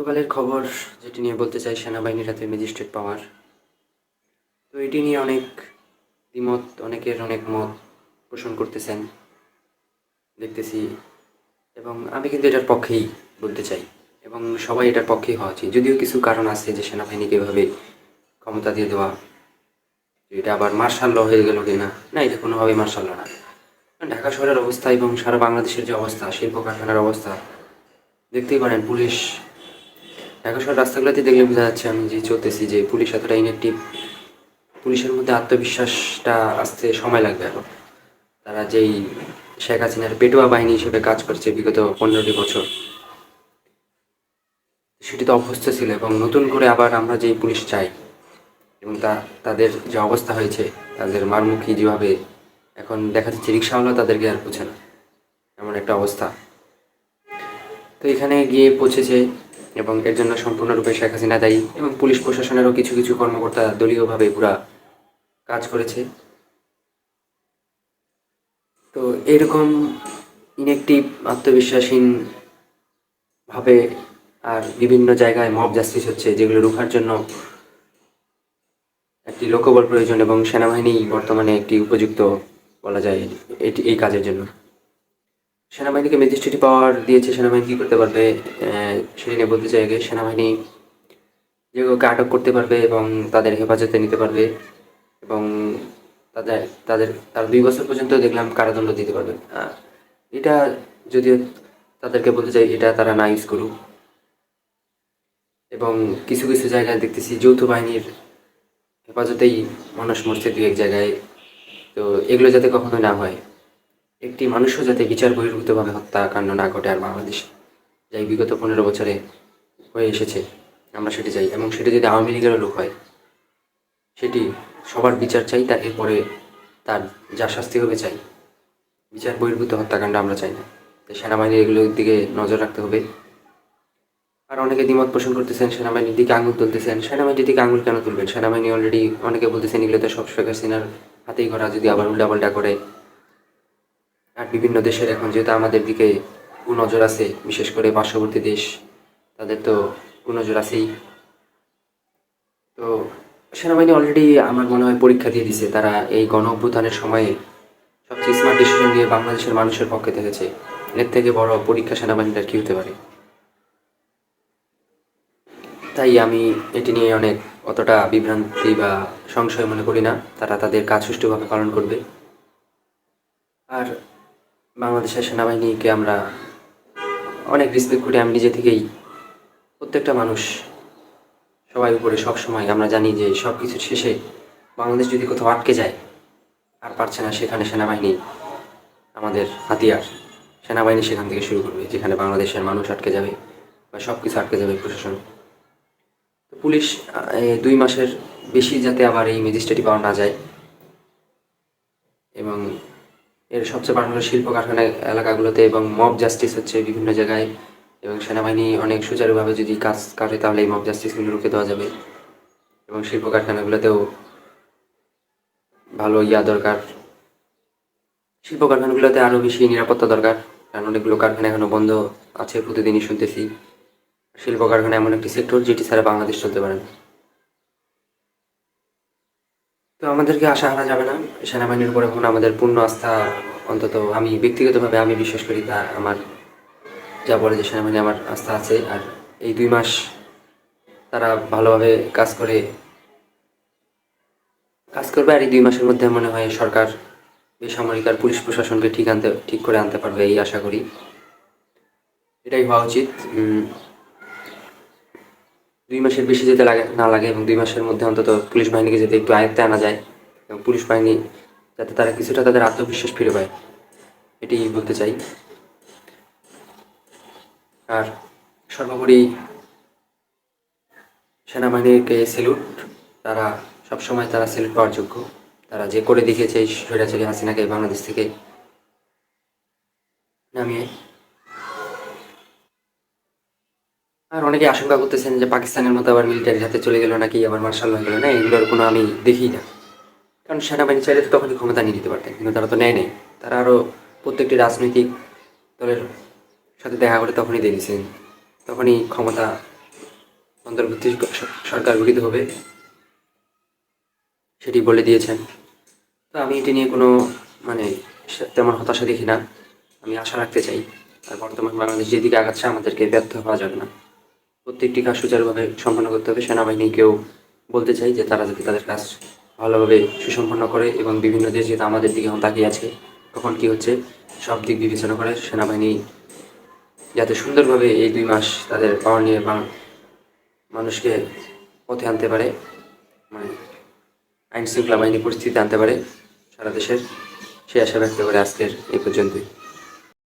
গতকালের খবর যেটি নিয়ে বলতে চাই, সেনাবাহিনীর হাতে ম্যাজিস্ট্রেট পাওয়ার। তো এটি নিয়ে অনেক দ্বিমত, অনেকের অনেক মত পোষণ করতেছেন, দেখতেছি। এবং আমি কিন্তু এটার পক্ষেই বলতে চাই, এবং সবাই এটার পক্ষেই হওয়া উচিত। যদিও কিছু কারণ আছে যে সেনাবাহিনীকে এভাবে ক্ষমতা দিয়ে দেওয়া এটা আবার মার্শাল ল হয়ে গেল কিনা না? এটা কোনোভাবেই মার্শাল ল না। ঢাকা শহরের অবস্থা এবং সারা বাংলাদেশের যে অবস্থা, শিল্প কারখানার অবস্থা, দেখতেই পারেন পুলিশ ঢাকা শহর রাস্তাগুলোতে দেখলে বোঝা যাচ্ছে আমি যে চলতেছি যে পুলিশ এতটা ইনেকটিভ পুলিশের মধ্যে আত্মবিশ্বাসটা আসতে সময় লাগবে এখন। তারা যেই শেখ হাসিনার পেটুয়া বাহিনী হিসেবে কাজ করছে বিগত পনেরোটি বছর। সেটি তো অভ্যস্ত ছিল এবং নতুন করে আবার আমরা যেই পুলিশ চাই এবং তা, তাদের যে অবস্থা হয়েছে, তাদের মারমুখী যেভাবে এখন দেখা যাচ্ছে রিক্সাওয়ালা তাদেরকে আর বুঝে না। এমন একটা অবস্থা। তো এখানে গিয়ে পৌঁছেছে এবং এর জন্য সম্পূর্ণরূপে শেখ হাসিনা দায়ী এবং পুলিশ প্রশাসনেরও কিছু কিছু কর্মকর্তা দলীয়ভাবে পুরা কাজ করেছে। তো এরকম ইনেকটিভ আত্মবিশ্বাসহীন ভাবে আর বিভিন্ন জায়গায় মব জাস্টিস হচ্ছে, যেগুলো রুখার জন্য একটি লোকবল প্রয়োজন এবং সেনাবাহিনী বর্তমানে একটি উপযুক্ত বলা যায়, এটি এই কাজের জন্য। সেনাবাহিনীকে ম্যাজিস্ট্রেটি পাওয়ার দিয়েছে, সেনাবাহিনী কী করতে পারবে সেটি নিয়ে বলতে চাই সেনাবাহিনী যে কাউকে আটক করতে পারবে এবং তাদের হেফাজতে নিতে পারবে এবং তাদের তাদের, তার দুই বছর পর্যন্ত দেখলাম কারাদণ্ড দিতে পারবে। এটা যদিও তাদেরকে বলতে চাই, এটা তারা না ইউজ করুক। এবং কিছু কিছু জায়গায় দেখতেছি যৌথ বাহিনীর হেফাজতেই মানুষ মরছে দু এক জায়গায়। তো এগুলো যাতে কখনো না হয়। একটি মানুষও যাতে বিচার বহির্ভূতভাবে হত্যাকাণ্ড না ঘটে আর বাংলাদেশে, যাই বিগত পনেরো বছরে হয়ে এসেছে, আমরা সেটি চাই। এবং সেটি যদি আওয়ামী লীগেরও লোক হয়, সেটি সবার বিচার চাই তার এরপরে তার যা শাস্তি হবে চাই। বিচার বহির্ভূত হত্যাকাণ্ড আমরা চাই না। তাই সেনাবাহিনীর এগুলোর দিকে নজর রাখতে হবে। আর অনেকে দ্বিমত পোষণ করতেছেন, সেনাবাহিনীর দিকে আঙুল তুলতেছেন। সেনাবাহিনীর দিকে আঙুল কেন তুলবেন? সেনাবাহিনী অলরেডি অনেকে বলতেছেন, এগুলো তো সব শেখ হাসিনার হাতেই করা, যদি আবার উল্টাপাল্টা করে আর বিভিন্ন দেশের এখন যেহেতু আমাদের দিকে কুনজর আছে, বিশেষ করে পার্শ্ববর্তী দেশ, তাদের তো কুনজর আছেই। তো সেনাবাহিনী অলরেডি আমার মনে হয় পরীক্ষা দিয়ে দিছে, তারা এই গণ অভ্যুত্থানের সময়ে সবচেয়ে স্মার্ট ডিসিশন দিয়ে বাংলাদেশের মানুষের পক্ষে থেকেছে। এর থেকে বড় পরীক্ষা সেনাবাহিনীর কি হতে পারে? তাই আমি এটি নিয়ে অনেক অতটা বিভ্রান্তি বা সংশয় মনে করি না, তারা তাদের কাজ সুষ্ঠুভাবে পালন করবে। আর বাংলাদেশের সেনাবাহিনীকে আমরা অনেক রেসপেক্ট করি। আমি নিজে থেকেই প্রত্যেকটা মানুষ সবাই উপরে সব সময় আমরা জানি যে সব কিছুর শেষে বাংলাদেশ যদি কোথাও আটকে যায়, আর পারছে না, সেখানে সেনাবাহিনী আমাদের হাতিয়ার। সেনাবাহিনী সেখান থেকে শুরু করবে, যেখানে বাংলাদেশের মানুষ আটকে যাবে বা সব কিছু আটকে যাবে প্রশাসন। পুলিশ দুই মাসের বেশি যাতে আবার এই ম্যাজিস্ট্রেটি পাওয়া না যায়, এবং এর সবচেয়ে বড় হলো শিল্প কারখানা এলাকাগুলোতে এবং মব জাস্টিস হচ্ছে বিভিন্ন জায়গায় এবং সেনাবাহিনী অনেক সুচারুভাবে যদি কাজ করে, তাহলে এই মব জাস্টিসগুলো রুখে দেওয়া যাবে। এবং শিল্প কারখানাগুলোতেও ভালো ইয়া দরকার। শিল্প কারখানাগুলোতে আরও বেশি নিরাপত্তা দরকার, কারণ অনেকগুলো কারখানা এখনও বন্ধ আছে, প্রতিদিনই শুনতেছি। শিল্প কারখানা এমন একটি সেক্টর যেটি ছাড়া বাংলাদেশ চলতে পারে না। তো আমাদেরকে আশা হারা যাবে না। সেনাবাহিনীর উপর এখন আমাদের পূর্ণ আস্থা, অন্তত আমি ব্যক্তিগতভাবে আমি বিশ্বাস করি তা আমার যা বলে যে সেনাবাহিনী আমার আস্থা আছে। আর এই দুই মাস তারা ভালোভাবে কাজ করে, কাজ করবে। আর এই দুই মাসের মধ্যে মনে হয় সরকার বেসামরিক আর পুলিশ প্রশাসনকে ঠিক আনতে, ঠিক করে আনতে পারবে, এই আশা করি। এটাই হওয়া উচিত। দুই মাসের বেশি যেতে লাগে, না লাগে এবং দুই মাসের মধ্যে অন্তত পুলিশ বাহিনীকে যাতে একটু আয়ত্তে আনা যায় এবং পুলিশ বাহিনী যাতে তারা কিছুটা তাদের আত্মবিশ্বাস ফিরে পায়। এটি বলতে চাই। আর সর্বোপরি সেনাবাহিনীকে সেলুট তারা সবসময় তারা সেলুট পাওয়ার যোগ্য। তারা যে করে দেখিয়েছে এই হাসিনাকে বাংলাদেশ থেকে। নামিয়ে আর অনেকে আশঙ্কা করতেছেন যে পাকিস্তানের মতো আবার মিলিটারির হাতে চলে গেল নাকি, আবার মার্শাল হয়ে গেল, না, এগুলোর কোনো আমি দেখি না। কারণ সেনাবাহিনী চাইলে তো তখনই ক্ষমতা নিয়ে নিতে পারতেন, কিন্তু তারা তো নেয় নেই। তারা আরও প্রত্যেকটি রাজনৈতিক দলের সাথে দেখা করে তখনই দেখেছেন, তখনই ক্ষমতা অন্তর্বর্তী স- সরকার গঠিত হবে, সেটি বলে দিয়েছেন। তো আমি এটি নিয়ে কোনো মানে তেমন হতাশা দেখি না। আমি আশা রাখতে চাই, আর বর্তমান বাংলাদেশ যেদিকে আগাচ্ছে, আমাদেরকে ব্যর্থ হওয়া যাবে না। প্রত্যেকটি কাজ সুচারুভাবে সম্পন্ন করতে হবে। সেনাবাহিনীকেও বলতে চাই যে তারা যাতে তাদের কাজ ভালোভাবে সুসম্পন্ন করে এবং বিভিন্ন দেশ যেহেতু আমাদের দিকে এখন তাকিয়ে আছে, তখন কি হচ্ছে? সব দিক বিবেচনা করে সেনাবাহিনী যাতে সুন্দরভাবে এই দুই মাস তাদের পাওয়ার নিয়ে মানুষকে পথে আনতে পারে মানে আইন শৃঙ্খলা বাহিনী পরিস্থিতি আনতে পারে সারা দেশের। সে আশা ব্যক্ত করে আজকের এই পর্যন্তই।